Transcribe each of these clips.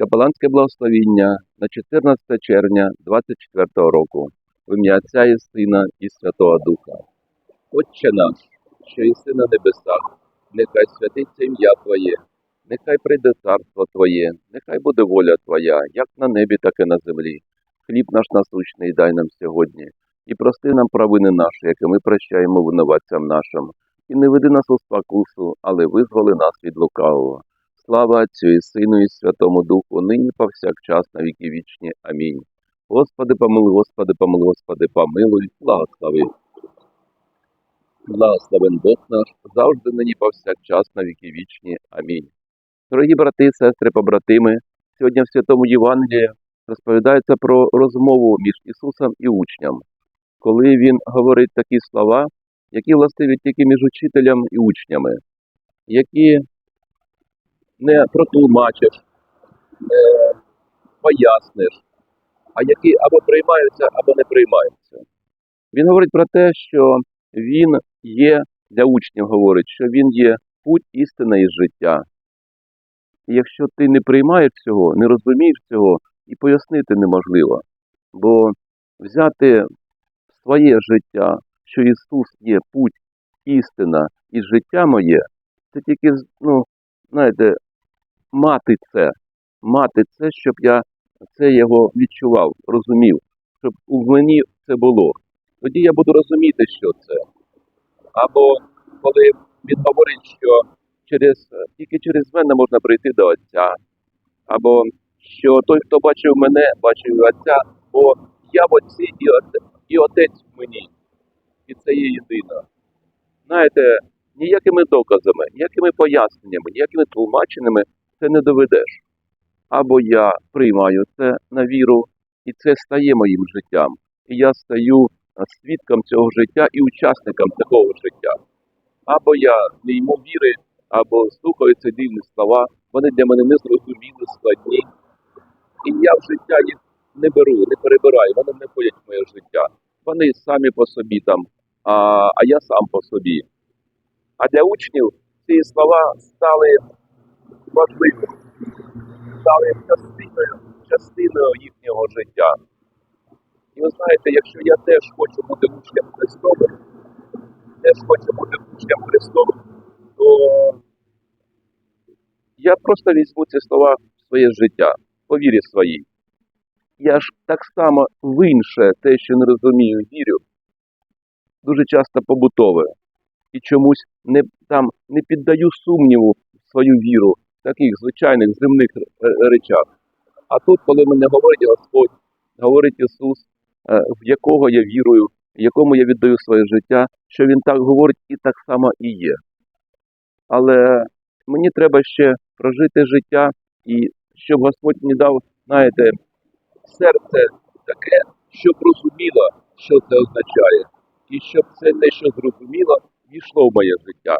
Капеланське благословіння на 14 червня 24 року в ім'я Отця і Сина і Святого Духа. Отче наш, що єси на небесах, нехай святиться ім'я Твоє, нехай прийде царство Твоє, нехай буде воля Твоя, як на небі, так і на землі. Хліб наш насущний дай нам сьогодні, і прости нам провини наші, які ми прощаємо винуватцям нашим. І не веди нас у спокусу, але визволи нас від лукавого. Слава Отцю і Сину і Святому Духу, нині повсякчас на віки вічні. Амінь. Господи, помилуй, Господи, помилуй, Господи, помилуй, благослови. Благословен Бог наш, завжди нині повсякчас на віки вічні. Амінь. Дорогі брати, сестри, побратими, сьогодні в Святому Євангелії розповідається про розмову між Ісусом і учням, коли Він говорить такі слова, які властиві тільки між учителем і учнями, які не протлумачиш, не поясниш, а які або приймаються, або не приймаються. Він говорить про те, що він є для учнів, говорить, що він є путь істина і життя. І якщо ти не приймаєш цього, не розумієш цього, і пояснити неможливо. Бо взяти своє життя, що Ісус є путь, істина і життя моє, це тільки, ну, знаєте, мати це, мати це, щоб я це його відчував, розумів, щоб у мені це було. Тоді я буду розуміти, що це. Або коли він говорить, що через, тільки через мене можна прийти до Отця, або що той, хто бачив мене, бачив Отця, бо я в Отці і, Оте- і Отець в мені. І це є єдино. Знаєте, ніякими доказами, ніякими поясненнями, ніякими тлумаченнями це не доведеш. Або я приймаю це на віру, і це стає моїм життям. І я стаю свідком цього життя і учасником такого життя. Або я не йму віри, або слухаю ці дивні слова, вони для мене незрозумілі, складні. І я в життя їх не беру, не перебираю, вони не входять в моє життя. Вони самі по собі там, а, а я сам по собі. А для учнів ці слова стали важливими, стали частиною, частиною їхнього життя. І ви знаєте, якщо я теж хочу бути учнем Христовим, теж хочу бути учнем Христовим, то я просто візьму ці слова в своє життя, по вірі своїй. Я ж так само в інше, те, що не розумію, вірю, дуже часто побутове. І чомусь не, там не піддаю сумніву свою віру таких звичайних земних речах. А тут, коли мене говорить Господь, говорить Ісус, е, в якого я вірую, якому я віддаю своє життя, що Він так говорить і так само і є. Але мені треба ще прожити життя, і щоб Господь мені дав, знаєте, серце таке, щоб розуміло, що це означає, і щоб це те, що зрозуміло, війшло в моє життя.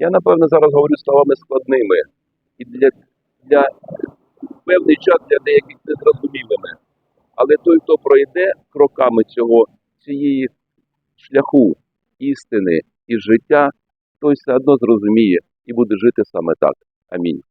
Я, напевно, зараз говорю словами складними і для, для певний час для деяких незрозумілими. Але той, хто пройде кроками цього, цієї шляху істини і життя, той все одно зрозуміє і буде жити саме так. Амінь.